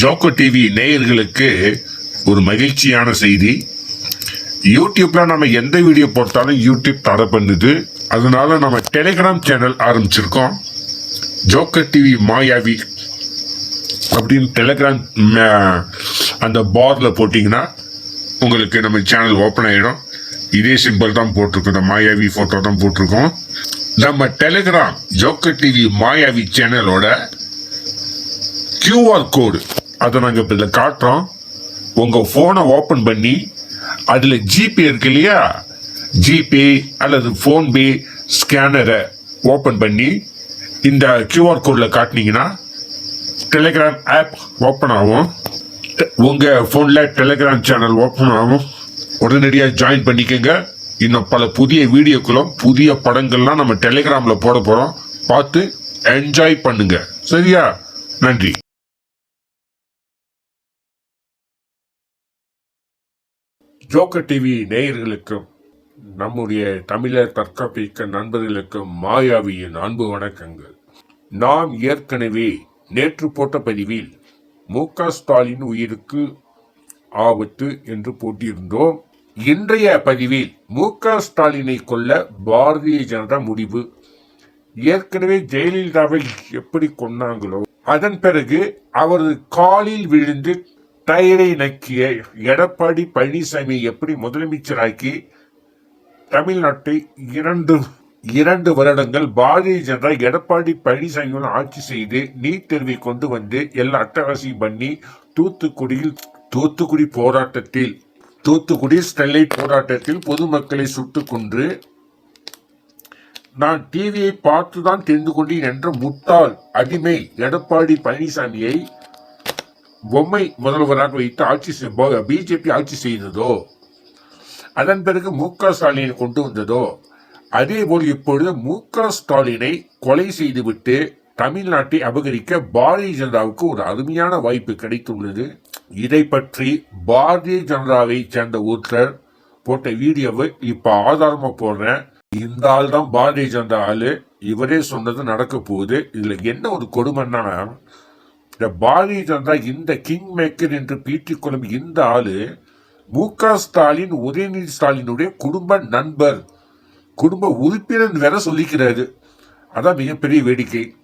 Joko TV நேயர்களுக்கு ஒரு மகிழ்ச்சியான செய்தி. யூடியூப்ல நம்ம எந்த வீடியோ போட்டாலும் யூடியூப் தடை பண்ணுது. அதனால நம்ம டெலிகிராம் சேனல் ஆரம்பிச்சிருக்கோம். ஜோக்கர் டிவி மாயாவி அப்படின்னு டெலிகிராம் அந்த பார்ல போட்டிங்கன்னா உங்களுக்கு நம்ம சேனல் ஓப்பன் ஆகிடும் இதே சிம்பிள் தான் போட்டிருக்கோம். இந்த மாயாவி ஃபோட்டோ தான் போட்டிருக்கோம். நம்ம டெலிகிராம் ஜோக்கர் டிவி மாயாவி சேனலோட கியூஆர் கோடு அதை நாங்கள் இப்போ இதில் காட்டுறோம். உங்கள் ஃபோனை ஓப்பன் பண்ணி அதில் ஜிபே இருக்கு இல்லையா? ஜிபே அல்லது ஃபோன்பே ஸ்கேனரை ஓப்பன் பண்ணி இந்த கியூஆர் கோடில் காட்டினீங்கன்னா டெலிகிராம் ஆப் ஓப்பன் ஆகும். உங்கள் ஃபோனில் டெலிகிராம் சேனல் ஓப்பன் ஆகும். உடனடியாக ஜாயின் பண்ணிக்கோங்க. இன்னும் பல புதிய வீடியோக்களும் புதிய படங்கள்லாம் நம்ம டெலிகிராமில் போட போகிறோம் பார்த்து என்ஜாய் பண்ணுங்க. சரியா? நன்றி. ஜோக்கர் டிவி நேயர்களுக்கும் நம்முடைய தமிழர் தற்காப்பிக்க நண்பர்களுக்கும் மாயாவியின் அன்பு வணக்கங்கள். நாம் ஏற்கனவே நேற்று போட்ட பதிவில் மு க ஸ்டாலின் உயிருக்கு ஆபத்து என்று போட்டியிருந்தோம் இன்றைய பதிவில் மு க ஸ்டாலினை கொல்ல பாரதிய ஜனதா முடிவு. ஏற்கனவே ஜெயலலிதாவை எப்படி கொன்னாங்களோ அதன் பிறகு அவரது காலில் விழுந்து டயரை நக்கிய எடப்பாடி பழனிசாமி எப்படி முதலமைச்சராக்கி தமிழ்நாட்டை இரண்டு இரண்டு வருடங்கள் பாரதிய ஜனதா எடப்பாடி பழனிசாமியோட ஆட்சி செய்து நீட் தேர்வை கொண்டு வந்து எல்லா அட்டகாசியும் பண்ணி தூத்துக்குடியில் தூத்துக்குடி போராட்டத்தில் தூத்துக்குடி ஸ்டெர்லைட் போராட்டத்தில் பொதுமக்களை சுட்டுக் கொன்று நான் டிவியை பார்த்துதான் தெரிந்து கொண்டேன் என்ற முட்டாள் அடிமை எடப்பாடி பழனிசாமியை பொம்மை முதல்வராக வைத்து ஆட்சி பிஜேபி ஆட்சி செய்ததோ அதன் பிறகு மு க ஸ்டாலினை கொண்டு வந்ததோ அதே போல் இப்பொழுது மு க ஸ்டாலினை கொலை செய்துவிட்டு தமிழ்நாட்டை அபகரிக்க பாரதிய ஜனதாவுக்கு ஒரு அருமையான வாய்ப்பு கிடைத்துள்ளது. இதை பற்றி பாரதிய ஜனதாவை சேர்ந்த ஒருத்தர் போட்ட வீடியோவை இப்ப ஆதாரமா போடுறேன். இந்த ஆள் தான் பாரதிய ஜனதா ஆளு. இவரே சொன்னது நடக்க போகுது. இதுல என்ன ஒரு கொடுமைன்னா இந்த பாரதிய ஜனதா இந்த கிங் மேக்கர் என்று பீற்றிக்கொள்ளும் இந்த ஆளு மு க ஸ்டாலின் உதயநிதி ஸ்டாலினுடைய குடும்ப நண்பர் குடும்ப உறுப்பினர் வேற சொல்லிக்கிறாரு. அதான் மிகப்பெரிய வேடிக்கை.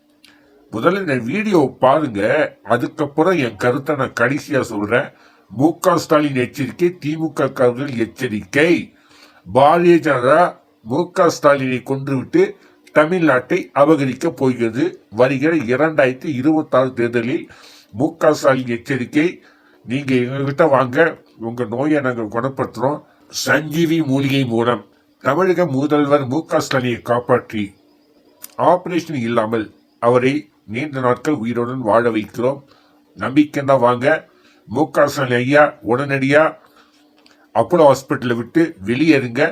முதல்ல இந்த வீடியோ பாருங்க. அதுக்கப்புறம் என் கருத்தை நான் கடைசியா சொல்றேன். மு க ஸ்டாலின் எச்சரிக்கை திமுக காரர்கள் எச்சரிக்கை. பாரதிய ஜனதா மு க ஸ்டாலினை கொன்றுவிட்டு தமிழ்நாட்டை அபகரிக்க போகிறது. வருகிற இரண்டாயிரத்தி இருபத்தாறு தேர்தலில் மு க ஸ்டாலின் எச்சரிக்கை. நீங்க எங்ககிட்ட வாங்க உங்க நோயை நாங்கள் குணப்படுத்துறோம். சஞ்சீவி மூலிகை மூலம் தமிழக முதல்வர் மு க ஸ்டாலினை காப்பாற்றி. ஆபரேஷன் இல்லாமல் அவரை நீண்ட நாட்கள் உயிருடன் வாழ வைக்கிறோம். நம்பிக்கை தான் வாங்க. மு க ஸ்டாலின் ஐயா உடனடியா அப்போலோ ஹாஸ்பிட்டலை விட்டு வெளியேறுங்க.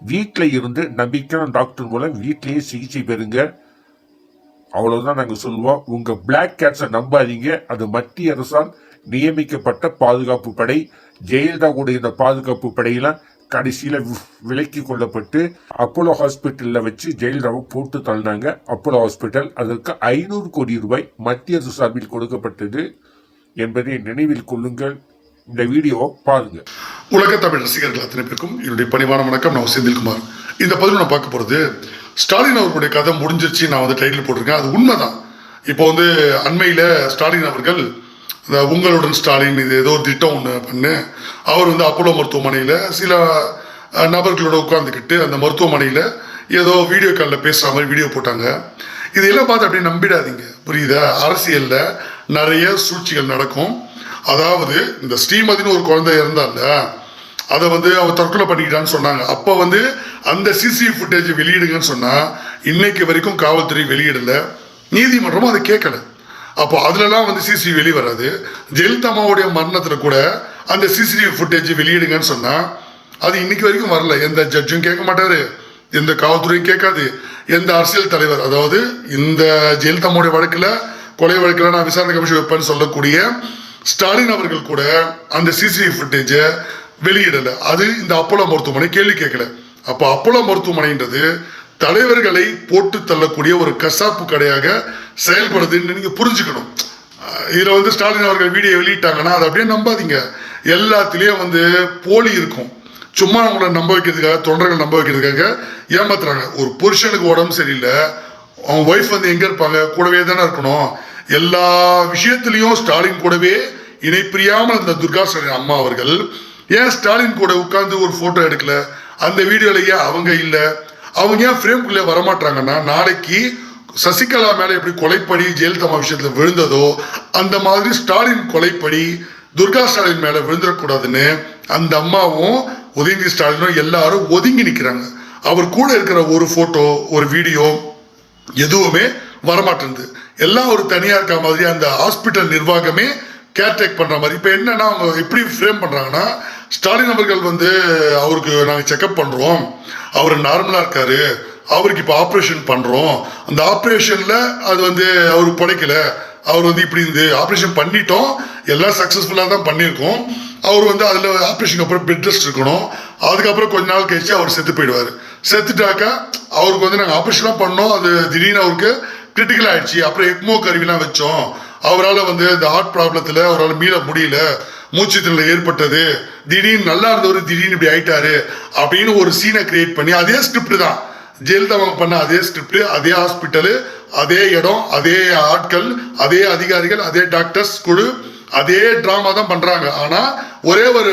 வீட்டில் இருந்து நம்பிக்கையான டாக்டர் மூலம் வீட்டிலேயே சிகிச்சை பெறுங்க. அவ்வளவுதான் நாங்கள் சொல்லுவோம். உங்க பிளாக் கேட்ஸை நம்பாதீங்க. அது மத்திய அரசால் நியமிக்கப்பட்ட பாதுகாப்பு படை. ஜெயலலிதா கூட இந்த பாதுகாப்பு படையெல்லாம் கடைசியில விலக்கி கொள்ளப்பட்டு அப்போலோ ஹாஸ்பிட்டல்ல வச்சு ஜெயலலிதாவை போட்டு தள்ளினாங்க. அப்போலோ ஹாஸ்பிட்டல் அதற்கு ஐநூறு கோடி ரூபாய் மத்திய அரசு சார்பில் கொடுக்கப்பட்டது என்பதை நினைவில் கொள்ளுங்கள். இந்த வீடியோ பாருங்க. உலக தமிழ் ரசிகர்கள் அத்தனை பேருக்கும் என்னுடைய பணிவான வணக்கம். நான் செந்தில்குமார் இந்த பதிவு நான் பார்க்க போகிறது ஸ்டாலின் அவர்களுடைய கதை முடிஞ்சிருச்சு. நான் வந்து டைட்டில் போட்டிருக்கேன். அது உண்மைதான். இப்போ வந்து அண்மையில் ஸ்டாலின் அவர்கள் இந்த உங்களுடன் ஸ்டாலின் இது ஏதோ ஒரு திட்டம் ஒன்று பண்ணு. அவர் வந்து அப்போலோ மருத்துவமனையில் சில நபர்களோட உட்காந்துக்கிட்டு அந்த மருத்துவமனையில் ஏதோ வீடியோ காலில் பேசுகிற மாதிரி வீடியோ போட்டாங்க. இதையெல்லாம் பார்த்து அப்படியே நம்பிடாதீங்க. புரியுதா? அரசியலில் நிறைய சூழ்ச்சிகள் நடக்கும். அதாவது இந்த ஸ்ரீமதினு ஒரு குழந்தை இருந்தால அதை வந்து அவர் தற்கொலை பண்ணிக்கிட்டான்னு சொன்னாங்க. அப்போ வந்து அந்த சிசிடிவி ஃபுட்டேஜ் வெளியிடுங்கன்னு சொன்னால் இன்னைக்கு வரைக்கும் காவல்துறை வெளியிடல. நீதிமன்றமும் அதை கேட்கல. அப்போ அதுலலாம் வந்து சிசிடிவி வெளியே வராது. ஜெயலலிதம்மாவுடைய மரணத்தில் கூட அந்த சிசிடிவி ஃபுட்டேஜ் வெளியிடுங்கன்னு சொன்னால் அது இன்னைக்கு வரைக்கும் வரல. எந்த ஜட்ஜும் கேட்க மாட்டாரு. எந்த காவல்துறையும் கேட்காது. எந்த அரசியல் தலைவர் அதாவது இந்த ஜெயலலிதாவுடைய வழக்கில் கொலை வழக்கில் நான் விசாரணை கமிஷன் வைப்பேன்னு சொல்லக்கூடிய ஸ்டாலின் அவர்கள் கூட அந்த சிசிடிவி ஃபுட்டேஜை வெளியிடல. அது இந்த அப்போலோ மருத்துவமனை கேள்வி கேட்கல. அப்போ அப்போலோ மருத்துவமனைன்றது தலைவர்களை போட்டு தள்ளக்கூடிய ஒரு கசாப்பு கடையாக செயல்படுதுன்னு நீங்க புரிஞ்சுக்கணும். இதுல வந்து ஸ்டாலின் அவர்கள் வீடியோ வெளியிட்டாங்கன்னா அதை அப்படியே நம்பாதீங்க. எல்லாத்துலேயும் வந்து போலி இருக்கும். சும்மா அவங்கள நம்ப வைக்கிறதுக்காக தொண்டர்கள் நம்ப வைக்கிறதுக்காக ஏமாத்துறாங்க. ஒரு புருஷனுக்கு உடம்பு சரியில்லை. அவங்க ஒய்ஃப் வந்து எங்க இருப்பாங்க? கூடவே தானே இருக்கணும். எல்லா விஷயத்திலையும் ஸ்டாலின் கூடவே இணைப்பிரியாமல் இருந்த துர்கா ஸ்டாலின் அம்மா அவர்கள் ஏன் ஸ்டாலின் கூட உட்கார்ந்து ஒரு போட்டோ எடுக்கல? அந்த வீடியோலையே அவங்க இல்லை. அவங்க ஏன் ஃப்ரேம்குள்ளே வரமாட்டாங்கன்னா நாளைக்கு சசிகலா மேலே எப்படி கொலைப்படி ஜெயலலிதா விஷயத்தில் விழுந்ததோ அந்த மாதிரி ஸ்டாலின் கொலைப்படி துர்கா ஸ்டாலின் மேலே விழுந்துடக்கூடாதுன்னு அந்த அம்மாவும் உதயநிதி ஸ்டாலினும் எல்லாரும் ஒதுங்கி நிற்கிறாங்க அவர் கூட இருக்கிற ஒரு ஃபோட்டோ ஒரு வீடியோ எதுவுமே வரமாட்டேங்குது எல்லாம் ஒரு தனியாக இருக்க மாதிரி அந்த ஹாஸ்பிட்டல் நிர்வாகமே கேர்டேக் பண்ணுற மாதிரி. இப்போ என்னன்னா அவங்க எப்படி ஃப்ரேம் பண்ணுறாங்கன்னா ஸ்டாலின் அவர்கள் வந்து அவருக்கு நாங்கள் செக்அப் பண்ணுறோம் அவர் நார்மலாக இருக்காரு. அவருக்கு இப்போ ஆப்ரேஷன் பண்ணுறோம் அந்த ஆப்ரேஷனில் அது வந்து அவர் பிழைக்கல அவர் வந்து இப்படி இருந்து ஆப்ரேஷன் பண்ணிட்டோம். எல்லாம் சக்ஸஸ்ஃபுல்லாக தான் பண்ணியிருக்கோம். அவர் வந்து அதில் ஆப்ரேஷனுக்கு அப்புறம் பெட் ரெஸ்ட் இருக்கணும். அதுக்கப்புறம் கொஞ்ச நாள் கழிச்சு அவர் செத்து போயிடுவார். செத்துட்டாக்கா அவருக்கு வந்து நாங்கள் ஆப்ரேஷனாக பண்ணோம். அது திடீர்னு அவருக்கு கிரிட்டிக்கல் ஆயிடுச்சு. அப்புறம் எக்மோ கருவிலாம் வச்சோம். அவரால் வந்து இந்த ஹார்ட் ப்ராப்ளத்தில் அவரால் மீள முடியல. மூச்சு திணறல் ஏற்பட்டது. திடீர்னு நல்லா இருந்தவர் திடீர்னு இப்படி ஆயிட்டாரு அப்படின்னு ஒரு சீனை கிரியேட் பண்ணி அதே ஸ்கிரிப்ட் தான். ஜெயலலிதா பண்ண அதே ஸ்கிரிப்ட் அதே ஹாஸ்பிட்டலு அதே இடம் அதே ஆட்கள் அதே அதிகாரிகள் அதே டாக்டர்ஸ் குழு அதே ட்ராமா தான் பண்ணுறாங்க ஆனால் ஒரே ஒரு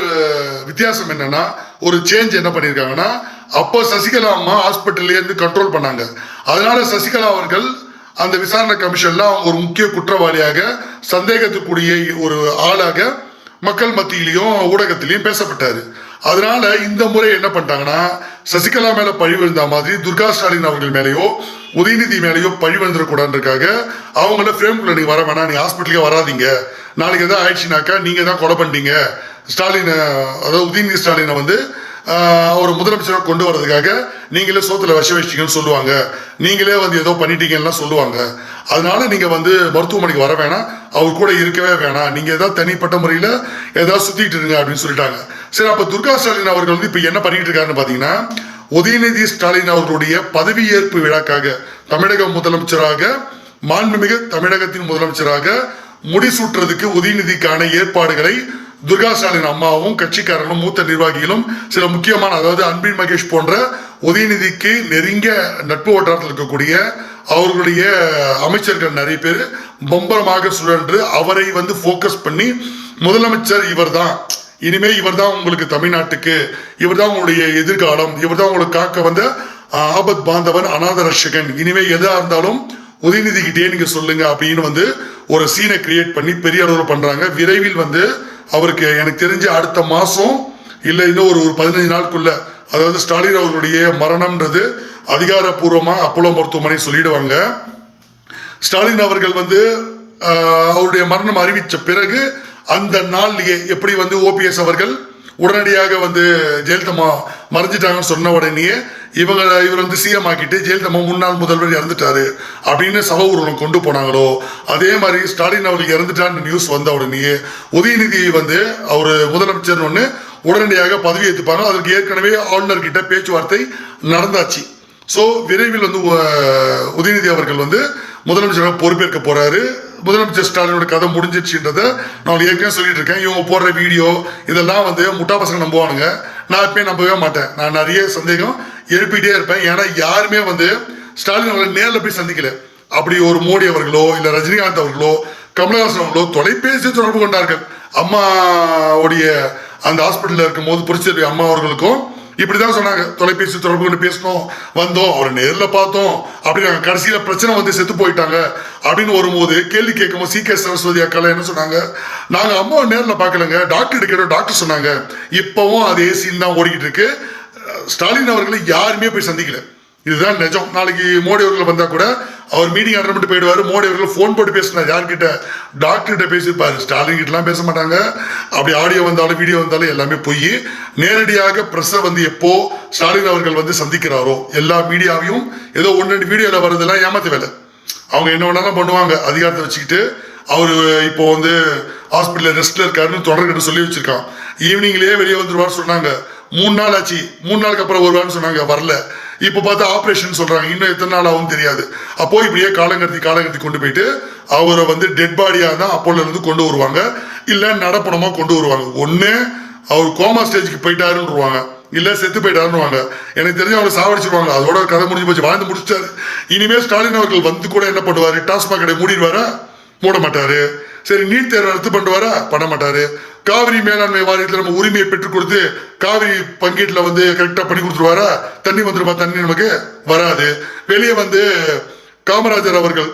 வித்தியாசம் என்னன்னா ஒரு சேஞ்ச் என்ன பண்ணியிருக்காங்கன்னா அப்போ சசிகலா அம்மா ஹாஸ்பிட்டல்லேருந்து கண்ட்ரோல் பண்ணாங்க. அதனால சசிகலா அவர்கள் அந்த விசாரணை கமிஷன்லாம் அவங்க ஒரு முக்கிய குற்றவாளியாக சந்தேகத்துக்குரிய ஒரு ஆளாக மக்கள் மத்தியிலையும் ஊடகத்திலையும் பேசப்பட்டாரு. அதனால இந்த முறை என்ன பண்ணிட்டாங்கன்னா சசிகலா மேல பழி விழுந்த மாதிரி துர்கா ஸ்டாலின் அவர்கள் மேலேயோ உதயநிதி மேலேயோ பழி விழுந்துடக்கூடாதுன்றக்காக அவங்கள ஃப்ரேம்குள்ள நீங்க வர வேணாம் நீ ஹாஸ்பிட்டலுக்கே வராதீங்க. நாளைக்கு எதாவது ஆயிடுச்சுனாக்கா நீங்க தான் கொலை பண்ணிட்டீங்க. ஸ்டாலின் அதாவது உதயநிதி ஸ்டாலினை வந்து ஒரு முதலமைச்சரை கொண்டு வர்றதுக்காக நீங்களே சோத்துல விஷ வச்சிங்கன்னு சொல்லுவாங்க. நீங்களே வந்து ஏதோ பண்ணிட்டீங்கன்னா சொல்லுவாங்க. அதனால நீங்க வந்து மருத்துவமனைக்கு வர வேணாம். அவர் கூட இருக்கவே வேணாம். நீங்க ஏதாவது தனிப்பட்ட முறையில ஏதாவது சுத்திட்டு இருங்க அப்படின்னு சொல்லிட்டாங்க. சரி அப்ப துர்கா ஸ்டாலின் அவர்கள் வந்து இப்ப என்ன பண்ணிட்டு இருக்காருன்னு பாத்தீங்கன்னா உதயநிதி ஸ்டாலின் அவர்களுடைய பதவியேற்பு விழாக்காக தமிழக முதலமைச்சராக மாண்புமிகு தமிழகத்தின் முதலமைச்சராக முடிசூட்டுறதுக்கு உதயநிதிக்கான ஏற்பாடுகளை துர்கா ஸ்டாலின் அம்மாவும் கட்சிக்காரர்களும் மூத்த நிர்வாகிகளும் சில முக்கியமான அதாவது அன்பின் மகேஷ் போன்ற உதயநிதிக்கு நெருங்கிய நட்பு வட்டாரத்தில் இருக்கக்கூடிய அவர்களுடைய அமைச்சர்கள் நிறைய பேர் பம்பரமாக சுழன்று அவரை வந்து ஃபோக்கஸ் பண்ணி முதலமைச்சர் இவர்தான். இனிமே இவர்தான் உங்களுக்கு தமிழ்நாட்டுக்கு இவர்தான் உங்களுடைய எதிர்காலம் இவர்தான் உங்களுக்கு காக்க வந்த ஆபத் பாந்தவன் அநாத ரட்சகன். இனிமே எதா இருந்தாலும் உதயநிதி கிட்டே நீங்க சொல்லுங்க அப்படின்னு வந்து ஒரு சீனை கிரியேட் பண்ணி பெரிய அளவில் பண்றாங்க. விரைவில் வந்து அவருக்கு எனக்கு தெரிஞ்சு அடுத்த மாதம் இல்லை இன்னும் ஒரு ஒரு பதினஞ்சு நாளுக்குள்ள அதாவது ஸ்டாலின் அவர்களுடைய மரணம்ன்றது அதிகாரப்பூர்வமாக அப்போலோ மருத்துவமனை சொல்லிடுவாங்க. ஸ்டாலின் அவர்கள் வந்து அவருடைய மரணம் அறிவித்த பிறகு அந்த நாள்லேயே எப்படி வந்து ஓபிஎஸ் அவர்கள் உடனடியாக வந்து ஜெயலலிதம்மா மறைஞ்சிட்டாங்கன்னு சொன்ன உடனேயே இவங்க இவர் வந்து சிஎம் ஆக்கிட்டு ஜெயலலிதா முன்னாள் முதல்வர் இறந்துட்டாரு அப்படின்னு சப ஊர்வலம் கொண்டு போனாங்களோ அதே மாதிரி ஸ்டாலின் அவர்கள் இறந்துட்டான்னு நியூஸ் வந்த உடனேயே உதயநிதி வந்து அவர் முதலமைச்சர் ஒன்று உடனடியாக பதவி ஏற்றுப்பாங்க அதற்கு ஏற்கனவே ஆளுநர்கிட்ட பேச்சுவார்த்தை நடந்தாச்சு. ஸோ விரைவில் வந்து உதயநிதி அவர்கள் வந்து முதலமைச்சராக பொறுப்பேற்க போறாரு. முதலமைச்சர் ஸ்டாலினோட கதை முடிஞ்சிடுச்சுன்றத நான் ஏற்கனவே சொல்லிட்டு இருக்கேன் இவங்க போடுற வீடியோ இதெல்லாம் வந்து முட்டா பசங்க நம்புவானுங்க. நான் எப்பயும் நம்பவே மாட்டேன். நான் நிறைய சந்தேகம் எழுப்பிட்டே இருப்பேன். ஏன்னா யாருமே வந்து ஸ்டாலின் அவர்களை நேரில் போய் சந்திக்கல. அப்படி ஒரு மோடி அவர்களோ இல்லை ரஜினிகாந்த் அவர்களோ கமலஹாசன் அவர்களோ தொலைபேசி தொடர்பு கொண்டார்கள். அம்மாவுடைய அந்த ஹாஸ்பிட்டலில் இருக்கும்போது புரட்சி அம்மா அவர்களுக்கும் இப்படிதான் சொன்னாங்க. தொலைபேசி தொடர்பு கொண்டு பேசணும் வந்தோம். அவரை நேரில் பார்த்தோம். அப்படின்னு கடைசியில் பிரச்சனை வந்து செத்து போயிட்டாங்க. அப்படின்னு வரும்போது கேள்வி கேட்கும்போது சி கே சரஸ்வதி அக்கால என்ன சொன்னாங்க? நாங்கள் அம்மாவை நேரில் பார்க்கலங்க. டாக்டர் கேட்டோம் டாக்டர் சொன்னாங்க. இப்போவும் அது ஏசின்னு தான் ஓடிக்கிட்டு இருக்கு. ஸ்டாலின் அவர்களை யாருமே போய் சந்திக்கல. இதுதான் நிஜம். நாளைக்கு மோடி அவர்கள் வந்தால் கூட அவர் மீட்டிங் அட்டன் பண்ணிட்டு மோடி அவர்கள் ஃபோன் போட்டு பேசினார். யார்கிட்ட? டாக்டர்கிட்ட பேசியிருப்பார். ஸ்டாலின் கிட்டலாம் பேச மாட்டாங்க. அப்படி ஆடியோ வந்தாலும் வீடியோ வந்தாலும் எல்லாமே போய். நேரடியாக பிரஸ்ஸை வந்து எப்போ ஸ்டாலின் அவர்கள் வந்து சந்திக்கிறாரோ எல்லா மீடியாவையும் ஏதோ ஒன்று ரெண்டு வீடியோவில் வர்றதெல்லாம் ஏமாத்த வேலை. அவங்க என்ன வேணாலும் பண்ணுவாங்க. அதிகாரத்தை வச்சுக்கிட்டு அவர் இப்போ வந்து ஹாஸ்பிட்டலில் ரெஸ்ட்டில் இருக்காருன்னு தொடர்கிட்ட சொல்லி வச்சிருக்கான். ஈவினிங்லேயே வெளியே வந்துருவான்னு சொன்னாங்க. மூணு நாள் ஆச்சு. மூணு நாளுக்கு அப்புறம் வருவான்னு சொன்னாங்க. வரல. இப்போ பார்த்தா ஆப்ரேஷன் சொல்றாங்க. இன்னும் எத்தனை நாள் ஆகும் தெரியாது. அப்போ இப்படியே காலங்கத்தி காலங்கத்தி கொண்டு போயிட்டு அவரை வந்து டெட் பாடியா தான் அப்போல இருந்து கொண்டு வருவாங்க. இல்ல நடப்பணமா கொண்டு வருவாங்க. ஒன்று அவர் கோமா ஸ்டேஜுக்கு போயிட்டாருன்னுருவாங்க இல்ல செத்து போயிட்டாருன்னுவாங்க எனக்கு தெரிஞ்சு அவரை சாவடிச்சிருவாங்க. அதோட கதை முடிஞ்சு போச்சு. வாழ்ந்து முடிச்சிட்டாரு. இனிமே ஸ்டாலின் அவர்கள் வந்து கூட என்ன பண்ணுவாரு? டாஸ்மாக் கடை மூடிடுவாரா? மூட மாட்டாரு சரி நீட் தேர்வு ரத்து பண்ணுவாரா பண்ண மாட்டாரு காவிரி மேலாண்மை வாரியத்தில் நம்ம உரிமையை பெற்றுக் கொடுத்து காவிரி பங்கீட்டில் வந்து கரெக்டாக பண்ணி கொடுத்துருவாரா? தண்ணி வந்துருமா? தண்ணி நமக்கு வராது. வெளியே வந்து காமராஜர் அவர்கள்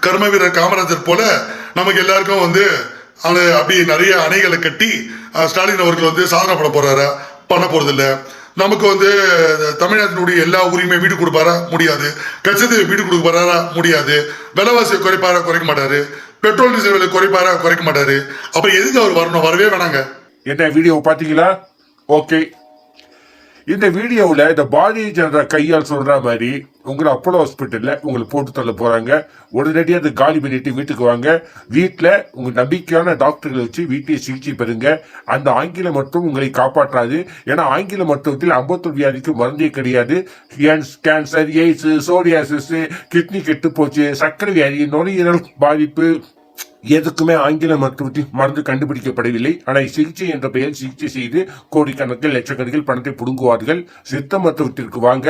கர்ம வீரர் காமராஜர் போல நமக்கு எல்லாருக்கும் வந்து அது அப்படி நிறைய அணைகளை கட்டி ஸ்டாலின் அவர்கள் வந்து சாதனை பண்ண போறாரா? பண்ண போறதில்லை. நமக்கு வந்து தமிழ்நாட்டினுடைய எல்லா உரிமையும் வீடு கொடுப்பாரா? முடியாது. கச்சத்தை வீடு கொடுக்க போறாரா? முடியாது. விலைவாசியை குறைப்பாரா? குறைக்க மாட்டாரு. பெட்ரோல் டீசல் விலை குறைப்பாரா? குறைக்க மாட்டாரு. அப்புறம் எதுக்கு அவர் வரணும்? வரவே வேணாங்க. என்ன வீடியோ பார்த்தீங்களா ஓகே. இந்த வீடியோவில் இந்த பாரதிய ஜனதா கையால் சொல்கிற மாதிரி உங்களை அப்போலோ ஹாஸ்பிட்டலில் உங்களை போட்டு தள்ள போகிறாங்க உடனடியாக அதை காலி பண்ணிட்டு வீட்டுக்கு வாங்க. வீட்டில் உங்கள் நம்பிக்கையான டாக்டர்களை வச்சு வீட்டில் சிகிச்சை பெறுங்க. அந்த ஆங்கிலம் மட்டும் உங்களை காப்பாற்றாது. ஏன்னா ஆங்கில மருத்துவத்தில் ஐம்பத்தொரு வியாதிக்கு மருந்தே கிடையாது. கேன்சர் எய்ட்ஸு சோரியாசிஸ் கிட்னி கெட்டு போச்சு. சர்க்கரை வியாதி நுரையீரல் பாதிப்பு எதுக்குமே ஆங்கில மருத்துவத்தில் மருந்து கண்டுபிடிக்கப்படவில்லை. ஆனால் சிகிச்சை என்ற பெயர் சிகிச்சை செய்து கோடிக்கணக்கில் லட்சக்கணக்கில் பணத்தை புடுங்குவார்கள். சித்த மருத்துவத்திற்கு வாங்க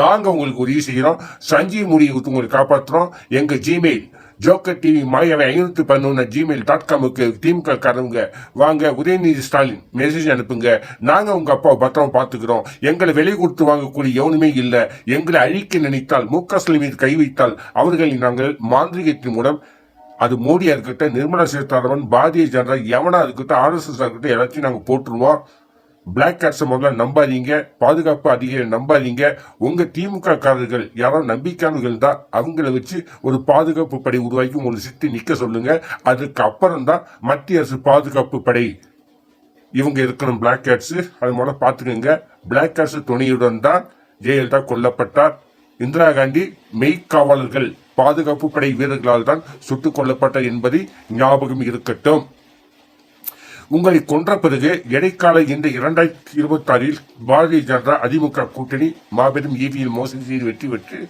நாங்கள் உங்களுக்கு உதவி செய்கிறோம் சஞ்சீவ் முடியை உங்களை காப்பாற்றுறோம் எங்கள் ஜிமெயில் ஜோக்கர் டிவி மாயாவை ஐநூத்தி பதினொன்று ஜிமெயில் டாட் காமுக்கு திமுக காரங்க வாங்க உதயநிதி ஸ்டாலின் மெசேஜ் அனுப்புங்க. நாங்கள் உங்கள் அப்பாவை பத்திரமா பார்த்துக்கிறோம். எங்களை விலை கொடுத்து வாங்கக்கூடிய எவனுமே இல்லை. எங்களை அழிக்க நினைத்தால் மு க ஸ்டாலின் மீது கை வைத்தால் அவர்களை நாங்கள் மாந்திரிகத்தின் மூலம் அது மோடியா இருக்கட்டும் நிர்மலா சீதாராமன் பாரதிய ஜனதா எவனா இருக்கட்டும் ஆர்எஸ்எஸ் இருக்கட்டும் எல்லாத்தையும் நாங்கள் போட்டுருவோம். பிளாக் கேட்ஸை முதல்ல நம்பாதீங்க பாதுகாப்பு அதிகாரி நம்பாதீங்க. உங்கள் திமுக காரர்கள் யாரோ நம்பிக்கையானவர்கள் தான் அவங்கள வச்சு ஒரு பாதுகாப்பு படை உருவாக்கி உங்களை சுற்றி நிற்க சொல்லுங்க. அதுக்கு அப்புறம் தான் மத்திய அரசு பாதுகாப்பு படை. இவங்க இருக்கணும் பிளாக் கேட்ஸு அது முதல்ல பார்த்துக்கோங்க. பிளாக் கேட்ஸ் துணையுடன் தான் ஜெயலலிதா கொல்லப்பட்டார். இந்திரா காந்தி மெய்க்காவலர்கள் பாதுகாப்பு படை வீரர்களால் தான் சுட்டுக் கொல்லப்பட்டார் என்பதை ஞாபகம் இருக்கட்டும். உங்களை கொன்ற பிறகு இடைக்கால இந்த இரண்டாயிரத்தி இருபத்தி ஆறில் பாரதிய ஜனதா அதிமுக கூட்டணி மாபெரும் ஈவியில் மோசடி செய்து வெற்றி பெற்று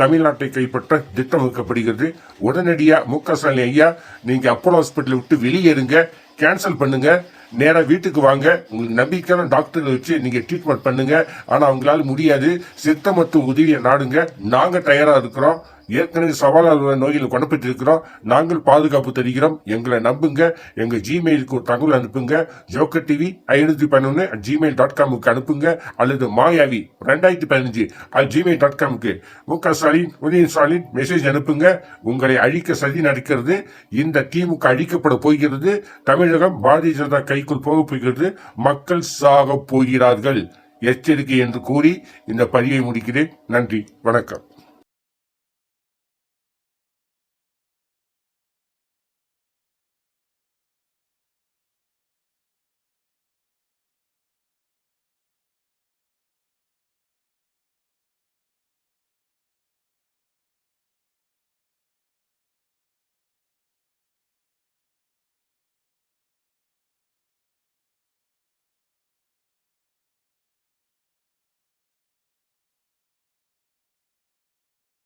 தமிழ்நாட்டை கைப்பற்ற திட்டம் வகுக்கப்படுகிறது. உடனடியாக மு க ஸ்டாலின் ஐயா நீங்கள் அப்போலோ ஹாஸ்பிட்டலை விட்டு வெளியேறுங்க கேன்சல் பண்ணுங்கள் நேராக வீட்டுக்கு வாங்க. உங்களுக்கு நம்பிக்கையான டாக்டர்களை வச்சு நீங்கள் ட்ரீட்மெண்ட் பண்ணுங்க. ஆனால் அவங்களால முடியாது. சித்த மருத்துவ உதவியை நாடுங்க. நாங்கள் தயாராக இருக்கிறோம். ஏற்கனவே சவாலான நோய்களை குணப்பட்டு இருக்கிறோம் நாங்கள் பாதுகாப்பு தருகிறோம். எங்களை நம்புங்க. எங்கள் ஜிமெயிலுக்கு ஒரு தகவல் அனுப்புங்க. ஜோக்கர் டிவி ஐநூற்றி பதினொன்று ஜிமெயில் டாட் காமுக்கு அனுப்புங்க. அல்லது மாயாவி ரெண்டாயிரத்தி பதினஞ்சு அட் ஜிமெயில் டாட் காமுக்கு மு க ஸ்டாலின் உதயன் ஸ்டாலின் மெசேஜ் அனுப்புங்க. உங்களை அழிக்க சதி நடக்கிறது. இந்த திமுக அழிக்கப்பட போகிறது. தமிழகம் பாரதிய ஜனதா கைக்குள் போக போகிறது. மக்கள் சாக போகிறார்கள். எச்சரிக்கை என்று கூறி இந்த பதிவை முடிக்கிறேன். நன்றி. வணக்கம்.